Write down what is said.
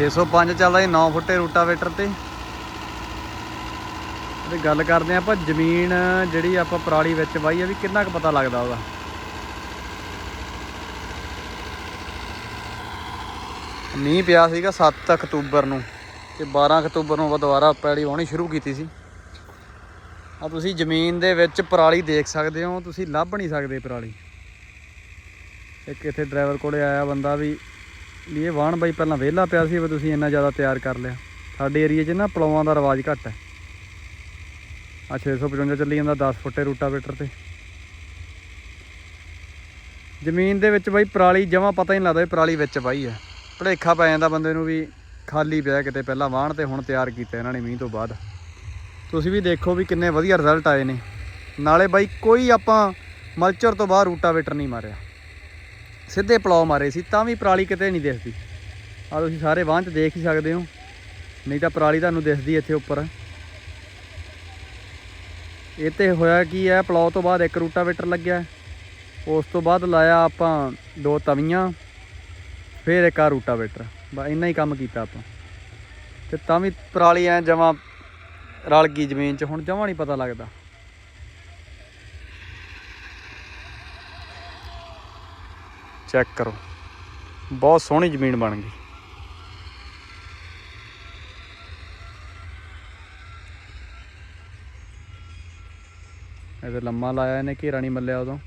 605 ਚੱਲਦਾ ਜੀ 9 ਫੁੱਟੇ ਰੂਟਾਵੇਟਰ ਤੇ। ਤੇ ਗੱਲ ਕਰਦੇ ਆ ਆਪਾਂ ਜ਼ਮੀਨ ਜਿਹੜੀ ਆਪਾਂ ਪਰਾਲੀ ਵਿੱਚ ਵਾਈ ਆ, ਵੀ ਕਿੰਨਾ ਕੁ ਪਤਾ ਲੱਗਦਾ ਉਹਦਾ? ਮੀਂਹ ਪਿਆ ਸੀਗਾ 7 ਅਕਤੂਬਰ ਨੂੰ ਤੇ 12 ਅਕਤੂਬਰ ਨੂੰ ਆਪਾਂ ਦੁਬਾਰਾ ਪੈਲੀ ਵਾਹਣੀ ਸ਼ੁਰੂ ਕੀਤੀ ਸੀ। ਆ ਤੁਸੀਂ ਜ਼ਮੀਨ ਦੇ ਵਿੱਚ ਪਰਾਲੀ ਦੇਖ ਸਕਦੇ ਹੋ, ਤੁਸੀਂ ਲੱਭ ਨਹੀਂ ਸਕਦੇ ਪਰਾਲੀ। ਇੱਕ ਇੱਥੇ ਡਰਾਈਵਰ ਕੋਲੇ ਆਇਆ ਬੰਦਾ ਵੀ ਵੀ ਇਹ ਵਾਹਣ ਬਾਈ ਪਹਿਲਾਂ ਵਿਹਲਾ ਪਿਆ ਸੀ ਵੀ ਤੁਸੀਂ ਇੰਨਾ ਜ਼ਿਆਦਾ ਤਿਆਰ ਕਰ ਲਿਆ। ਸਾਡੇ ਏਰੀਆ 'ਚ ਨਾ ਪਲੌਆਂ ਦਾ ਰਿਵਾਜ ਘੱਟ ਹੈ। ਆ 655 ਚੱਲੀ ਜਾਂਦਾ 10 ਫੁੱਟੇ ਰੂਟਾਵੇਟਰ ਤੇ। ਜ਼ਮੀਨ ਦੇ ਵਿੱਚ ਬਾਈ ਪਰਾਲੀ, ਜਮਾ ਪਤਾ ਹੀ ਨਹੀਂ ਲੱਗਦਾ ਵੀ ਪਰਾਲੀ ਵਿੱਚ ਬਾਈ ਹੈ। ਭਲੇਖਾ ਪੈ ਜਾਂਦਾ ਬੰਦੇ ਨੂੰ ਵੀ ਖਾਲੀ ਪਿਆ ਕਿਤੇ ਪਹਿਲਾਂ ਵਾਹਣ ਤੇ ਹੁਣ ਤਿਆਰ ਕੀਤਾ ਇਹਨਾਂ ਨੇ ਮੀਂਹ ਤੋਂ ਬਾਅਦ। ਤੁਸੀਂ ਵੀ ਦੇਖੋ ਵੀ ਕਿੰਨੇ ਵਧੀਆ ਰਿਜ਼ਲਟ ਆਏ ਨੇ। ਨਾਲੇ ਬਾਈ ਕੋਈ ਆਪਾਂ ਮਲਚਰ ਤੋਂ ਬਾਹਰ ਰੂਟਾਵੇਟਰ ਨਹੀਂ ਮਾਰਿਆ। ਸਿੱਧੇ ਪਲਾਉ ਮਾਰੇ ਸੀ, ਤਾਂ ਵੀ ਪਰਾਲੀ ਕਿਤੇ ਨਹੀਂ ਦਿਸਦੀ। ਆ ਤੁਸੀਂ ਸਾਰੇ ਵਾਹਨ 'ਚ ਦੇਖ ਹੀ ਸਕਦੇ ਹੋ, ਨਹੀਂ ਤਾਂ ਪਰਾਲੀ ਤੁਹਾਨੂੰ ਦਿਸਦੀ ਇੱਥੇ ਉੱਪਰ। ਇਹ ਤੇ ਹੋਇਆ ਕੀ ਹੈ ਪਲਾਉ ਤੋਂ ਬਾਅਦ ਇੱਕ ਰੂਟਾਵੇਟਰ ਲੱਗਿਆ। ਉਸ ਤੋਂ ਬਾਅਦ ਲਾਇਆ ਆਪਾਂ ਦੋ ਤਵੀਆਂ, ਫਿਰ ਇੱਕ ਆ ਰੂਟਾਵੇਟਰ। ਬਸ ਇੰਨਾ ਹੀ ਕੰਮ ਕੀਤਾ ਆਪਾਂ। ਤੇ ਤਾਂ ਵੀ ਪਰਾਲੀ ਐ ਜਮਾਂ ਰਲ ਗਈ ਜ਼ਮੀਨ 'ਚ, ਹੁਣ ਜਮਾਂ ਨਹੀਂ ਪਤਾ ਲੱਗਦਾ। ਚੈੱਕ ਕਰੋ। ਬਹੁਤ ਸੋਹਣੀ ਜ਼ਮੀਨ ਬਣ ਗਈ। ਇਹਦੇ ਲੰਮਾ ਲਾਇਆ ਇਹਨੇ ਘੇਰਾ ਨਹੀਂ ਮੱਲਿਆ ਉਦੋਂ।